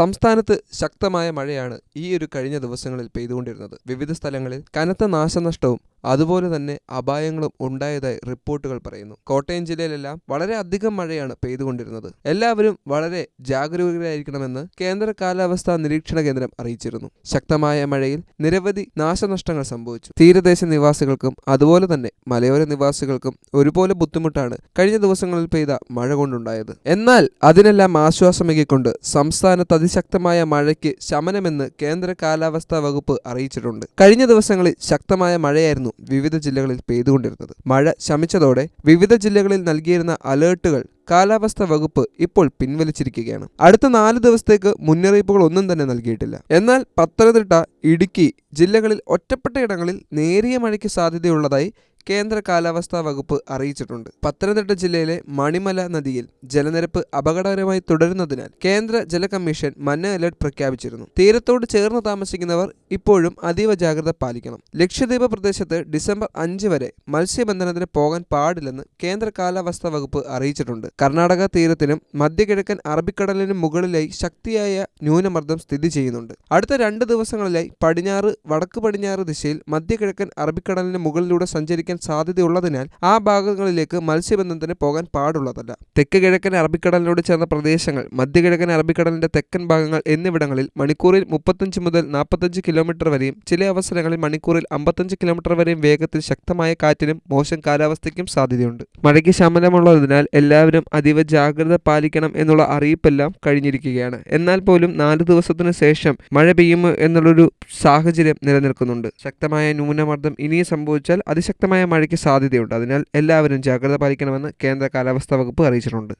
സംസ്ഥാനത്ത് ശക്തമായ മഴയാണ് ഈ ഒരു കഴിഞ്ഞ ദിവസങ്ങളിൽ പെയ്തുകൊണ്ടിരുന്നത്. വിവിധ സ്ഥലങ്ങളിൽ കനത്ത നാശനഷ്ടവും അതുപോലെ തന്നെ അപായങ്ങളും ഉണ്ടായതായി റിപ്പോർട്ടുകൾ പറയുന്നു. കോട്ടയം ജില്ലയിലെല്ലാം വളരെ അധികം മഴയാണ് പെയ്തുകൊണ്ടിരുന്നത്. എല്ലാവരും വളരെ ജാഗരൂകരായിരിക്കണമെന്ന് കേന്ദ്ര കാലാവസ്ഥാ നിരീക്ഷണ കേന്ദ്രം അറിയിച്ചിരുന്നു. ശക്തമായ മഴയിൽ നിരവധി നാശനഷ്ടങ്ങൾ സംഭവിച്ചു. തീരദേശ നിവാസികൾക്കും അതുപോലെ തന്നെ മലയോര നിവാസികൾക്കും ഒരുപോലെ ബുദ്ധിമുട്ടാണ് കഴിഞ്ഞ ദിവസങ്ങളിൽ പെയ്ത മഴ കൊണ്ടുണ്ടായത്. എന്നാൽ അതിനെല്ലാം ആശ്വാസമേകിക്കൊണ്ട് സംസ്ഥാനത്ത് അതിശക്തമായ മഴയ്ക്ക് ശമനമെന്ന് കേന്ദ്ര കാലാവസ്ഥാ വകുപ്പ് അറിയിച്ചിട്ടുണ്ട്. കഴിഞ്ഞ ദിവസങ്ങളിൽ ശക്തമായ മഴയായിരുന്നു വിവിധ ജില്ലകളിൽ പെയ്തുകൊണ്ടിരുന്നത്. മഴ ശമിച്ചതോടെ വിവിധ ജില്ലകളിൽ നൽകിയിരുന്ന അലേർട്ടുകൾ കാലാവസ്ഥ വകുപ്പ് ഇപ്പോൾ പിൻവലിച്ചിരിക്കുകയാണ്. അടുത്ത നാല് ദിവസത്തേക്ക് മുന്നറിയിപ്പുകൾ ഒന്നും തന്നെ നൽകിയിട്ടില്ല. എന്നാൽ പത്തനംതിട്ട ഇടുക്കി ജില്ലകളിൽ ഒറ്റപ്പെട്ട ഇടങ്ങളിൽ നേരിയ മഴയ്ക്ക് സാധ്യതയുള്ളതായി കേന്ദ്ര കാലാവസ്ഥാ വകുപ്പ് അറിയിച്ചിട്ടുണ്ട്. പത്തനംതിട്ട ജില്ലയിലെ മണിമല നദിയിൽ ജലനിരപ്പ് അപകടകരമായി തുടരുന്നതിനാൽ കേന്ദ്ര ജല കമ്മീഷൻ മഞ്ഞ അലേർട്ട് പ്രഖ്യാപിച്ചിരുന്നു. തീരത്തോട് ചേർന്ന് താമസിക്കുന്നവർ ഇപ്പോഴും അതീവ ജാഗ്രത പാലിക്കണം. ലക്ഷദ്വീപ് പ്രദേശത്ത് ഡിസംബർ അഞ്ച് വരെ മത്സ്യബന്ധനത്തിന് പോകാൻ പാടില്ലെന്ന് കേന്ദ്ര കാലാവസ്ഥാ വകുപ്പ് അറിയിച്ചിട്ടുണ്ട്. കർണാടക തീരത്തിനും മധ്യകിഴക്കൻ അറബിക്കടലിനും മുകളിലായി ശക്തിയായ ന്യൂനമർദ്ദം സ്ഥിതി ചെയ്യുന്നുണ്ട്. അടുത്ത രണ്ട് ദിവസങ്ങളിലായി പടിഞ്ഞാറ് വടക്ക് പടിഞ്ഞാറ് ദിശയിൽ മധ്യകിഴക്കൻ അറബിക്കടലിന് മുകളിലൂടെ സഞ്ചരിക്കാൻ സാധ്യതയുള്ളതിനാൽ ആ ഭാഗങ്ങളിലേക്ക് മത്സ്യബന്ധനത്തിന് പോകാൻ പാടുള്ളതല്ല. തെക്ക് കിഴക്കൻ അറബിക്കടലിനോട് ചേർന്ന പ്രദേശങ്ങൾ മധ്യകിഴക്കൻ അറബിക്കടലിന്റെ തെക്കൻ ഭാഗങ്ങൾ എന്നിവിടങ്ങളിൽ മണിക്കൂറിൽ മുപ്പത്തഞ്ച് മുതൽ നാൽപ്പത്തഞ്ച് കിലോമീറ്റർ വരെയും ചില അവസരങ്ങളിൽ മണിക്കൂറിൽ അമ്പത്തഞ്ച് കിലോമീറ്റർ വരെയും വേഗത്തിൽ ശക്തമായ കാറ്റിനും മോശം കാലാവസ്ഥയ്ക്കും സാധ്യതയുണ്ട്. മഴയ്ക്ക് ശമനമുള്ളതിനാൽ എല്ലാവരും അതീവ ജാഗ്രത പാലിക്കണം എന്നുള്ള അറിയിപ്പെല്ലാം കഴിഞ്ഞിരിക്കുകയാണ്. എന്നാൽ പോലും നാല് ദിവസത്തിനു ശേഷം മഴ പെയ്യുമോ എന്നുള്ളൊരു സാഹചര്യം നിലനിൽക്കുന്നുണ്ട്. ശക്തമായ ന്യൂനമർദ്ദം ഇനിയും സംഭവിച്ചാൽ അതിശക്തമായ മഴയ്ക്ക് സാധ്യതയുണ്ട്. അതിനാൽ എല്ലാവരും ജാഗ്രത പാലിക്കണമെന്ന് കേന്ദ്ര കാലാവസ്ഥാ വകുപ്പ് അറിയിച്ചിട്ടുണ്ട്.